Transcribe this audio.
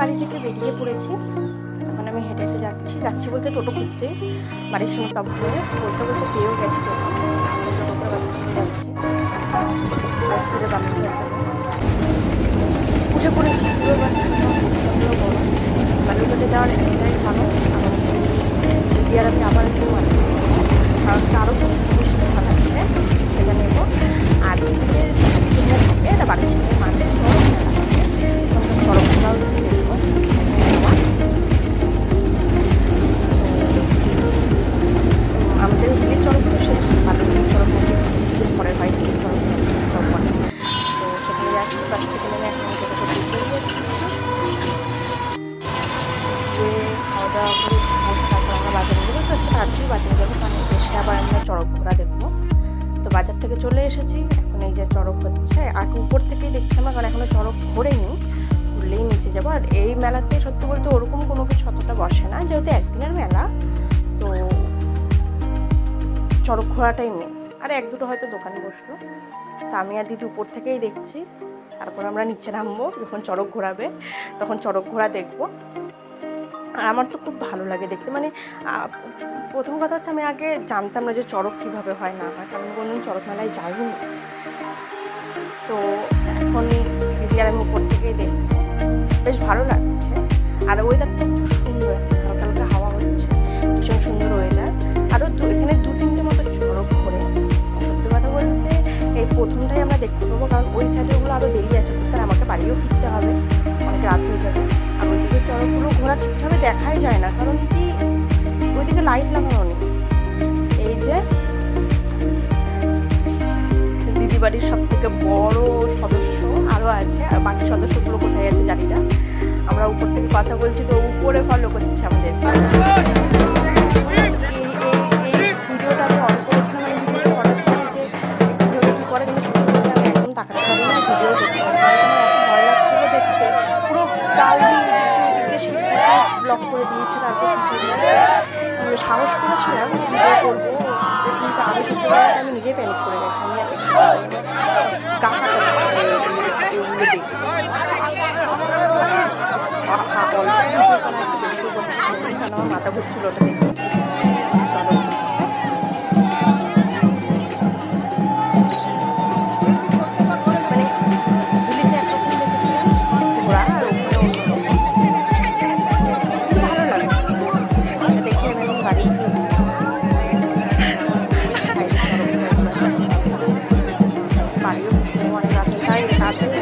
বাড়ি থেকে বেরিয়ে পড়েছি। এখন আমি হেঁটে হেঁটে যাচ্ছি। যাচ্ছি বলতে টোটো খুঁজছি। বাড়ির সামনে পাবো বলে বলতে বলতে পেয়েও গেছি টোটো। টোটো করে যাচ্ছি। বাস থেকে বাড়ি উঠে পড়েছি। পুরো বাস যাওয়ার এটাই ভালো। আমি আবার কেউ আসি কারণ আরও কিছু তাড়াতাড়ি বাজারে যাব, কারণ এসে আবার আমরা চড়ক ঘোরা দেখব। তো বাজার থেকে চলে এসেছি, এখন এই যে চড়ক হচ্ছে, আর উপর থেকেই দেখছি আমার, কারণ এখনও চড়ক ঘোরেনি, ঘুরলেই নিচে যাব। আর এই মেলাতে সত্যি বলতে ওরকম কোনো কিছু অতটা বসে না, যেহেতু একদিনের মেলা, তো চড়ক ঘোরাটাই নেই আর এক দুটো হয়তো দোকানে বসল। তা আমি আর দিদি উপর থেকেই দেখছি, তারপর আমরা নিচে নামবো, যখন চড়ক ঘোরাবে, তখন চড়ক ঘোরা দেখব। আর আমার তো খুব ভালো লাগে দেখতে। মানে প্রথম কথা হচ্ছে আমি আগে জানতাম না যে চড়ক কীভাবে হয় না হয়। কারণ কোনোদিন চড়ক মেলায় যাইনি। তো এখন দিদি আমি উপর থেকেই দেখছি। বেশ ভালো লাগছে। আর ওয়েদারটা খুব সুন্দর। হালকা হালকা হাওয়া হচ্ছে। ভীষণ সুন্দর ওয়েদার আরও দু, এখানে দু, তিনটে মতো চড়ক ঘোরে। সত্যি কথা বলতে এই প্রথমটাই আমরা দেখতে পাবো। কারণ ওই সাইডে ওগুলো আরও দেরি আছে। তার আমাকে বাড়িও ফিরতে হবে। অনেক রাত হয়ে যাবে। আর ওইদিকে চড়কগুলো ঘোরা ঠিকভাবে দেখাই যায় না, কারণ কি? ওইদিকে লাইট লাগানো নেই। এই যে দিদি বাড়ির সব থেকে বড় সদস্য আরও আছে, আর বাকি সদস্যগুলো কোথায় আছে জানি না। আমরা উপর থেকে কথা বলছি, তো উপরে ফলো করছে আমাদের। ভিডিওটা আমি অন করেছিলাম যে ভিডিওটা করে কিন্তু ভিডিও দিয়েছে তারপর আমি সাহস করেছিলাম আরও সত্যি আমি নিজেই প্যানিক করে গেছি আমি গা মাথা ঘুরছিল ওটা morning exercise happening.